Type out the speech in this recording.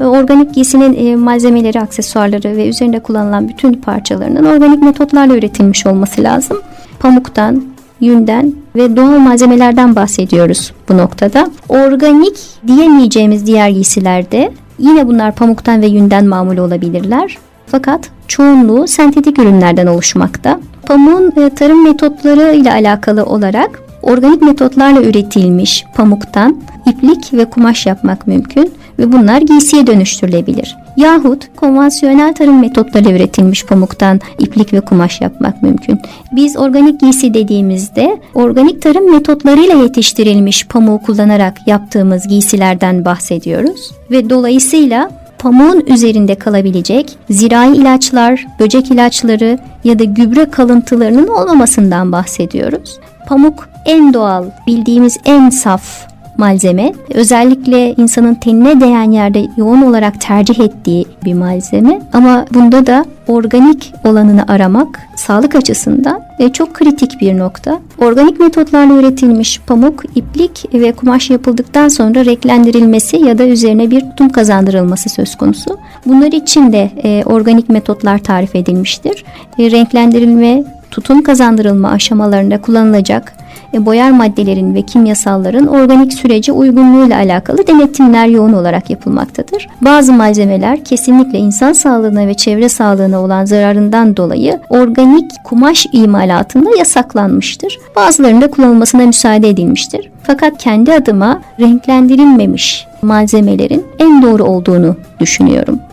Organik giysinin e, malzemeleri, aksesuarları ve üzerinde kullanılan bütün parçalarının organik metotlarla üretilmiş olması lazım. Pamuktan, yünden ve doğal malzemelerden bahsediyoruz bu noktada. Organik diyemeyeceğimiz diğer giysilerde yine bunlar pamuktan ve yünden mamul olabilirler. Fakat çoğunluğu sentetik ürünlerden oluşmakta. Pamuğun e, tarım metotları ile alakalı olarak organik metotlarla üretilmiş pamuktan iplik ve kumaş yapmak mümkün ve bunlar giysiye dönüştürülebilir. Yahut konvansiyonel tarım metotlarıyla üretilmiş pamuktan iplik ve kumaş yapmak mümkün. Biz organik giysi dediğimizde organik tarım metotlarıyla yetiştirilmiş pamuğu kullanarak yaptığımız giysilerden bahsediyoruz ve dolayısıyla pamuğun üzerinde kalabilecek zirai ilaçlar, böcek ilaçları ya da gübre kalıntılarının olmamasından bahsediyoruz. Pamuk en doğal, bildiğimiz en saf malzeme. Özellikle insanın tenine değen yerde yoğun olarak tercih ettiği bir malzeme. Ama bunda da organik olanını aramak sağlık açısından çok kritik bir nokta. Organik metotlarla üretilmiş pamuk, iplik ve kumaş yapıldıktan sonra renklendirilmesi ya da üzerine bir tutum kazandırılması söz konusu. Bunlar için de e, organik metotlar tarif edilmiştir. E, renklendirilme, tutum kazandırılma aşamalarında kullanılacak e, boyar maddelerin ve kimyasalların organik sürece uygunluğuyla alakalı denetimler yoğun olarak yapılmaktadır. Bazı malzemeler kesinlikle insan sağlığına ve çevre sağlığına olan zararından dolayı organik kumaş imalatında yasaklanmıştır. Bazılarında kullanılmasına müsaade edilmiştir. Fakat kendi adıma renklendirilmemiş malzemelerin en doğru olduğunu düşünüyorum.